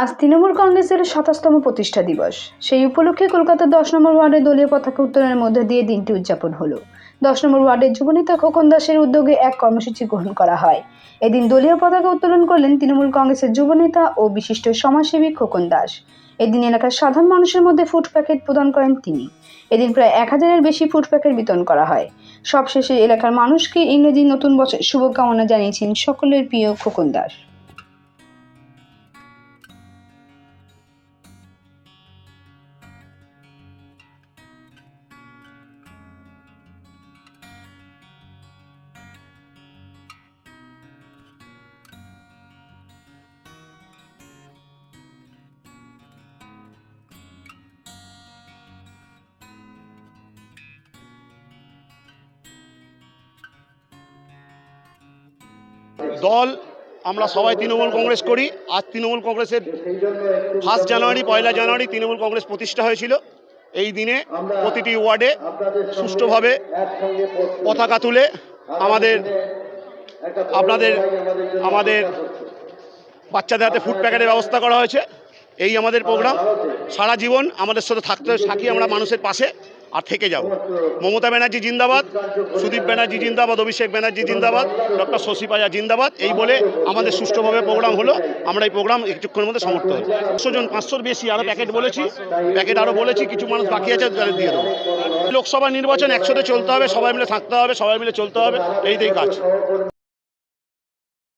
আজ তৃণমূল কংগ্রেসের সাতাশতম প্রতিষ্ঠা দিবস। সেই উপলক্ষে কলকাতার দশ নম্বর ওয়ার্ডে দলীয় পতাকা উত্তোলনের মধ্যে দিয়ে দিনটি উদযাপন হলো। দশ নম্বর ওয়ার্ডের যুবনেতা খোকন দাসের উদ্যোগে এক কর্মসূচি গ্রহণ করা হয়। এদিন দলীয় পতাকা উত্তোলন করলেন তৃণমূল কংগ্রেসের যুবনেতা ও বিশিষ্ট সমাজসেবী খোকন দাস। এদিন এলাকার সাধারণ মানুষের মধ্যে ফুড প্যাকেট প্রদান করেন তিনি। এদিন প্রায় এক হাজারের বেশি ফুড প্যাকেট বিতরণ করা হয়। সবশেষে এলাকার মানুষকে ইংরেজি নতুন বছর শুভকামনা জানিয়েছেন সকলের প্রিয় খোকন দাস। দল আমরা সবাই তৃণমূল কংগ্রেস করি। আজ তৃণমূল কংগ্রেসের ফার্স্ট জানুয়ারি পয়লা জানুয়ারি তৃণমূল কংগ্রেস প্রতিষ্ঠা হয়েছিল। এই দিনে প্রতিটি ওয়ার্ডে সুষ্ঠুভাবে পতাকা তুলে আমাদের আপনাদের আমাদের বাচ্চাদের হাতে ফুড প্যাকেটের ব্যবস্থা করা হয়েছে। এই আমাদের প্রোগ্রাম সারা জীবন আমাদের সাথে থাকতে থাকি আমরা মানুষের পাশে। আর থেকে যাব। মমতা ব্যানার্জি জিন্দাবাদ, সুদীপ ব্যানার্জি জিন্দাবাদ, অভিষেক ব্যানার্জি জিন্দাবাদ, ডক্টর শশী পাজা জিন্দাবাদ। এই বলে আমাদের সুষ্ঠুভাবে প্রোগ্রাম হলো। আমরা এই প্রোগ্রাম কিছুক্ষণের মধ্যে সমর্থ হই পাঁচশো জন, পাঁচশোর বেশি আরও প্যাকেট বলেছি। প্যাকেট আরও বলেছি, কিছু মানুষ বাকি আছে তাদের দিয়ে দেবো। লোকসভা নির্বাচন একসাথে চলতে হবে, সবাই মিলে থাকতে হবে, সবাই মিলে চলতে হবে, এইটাই কাজ।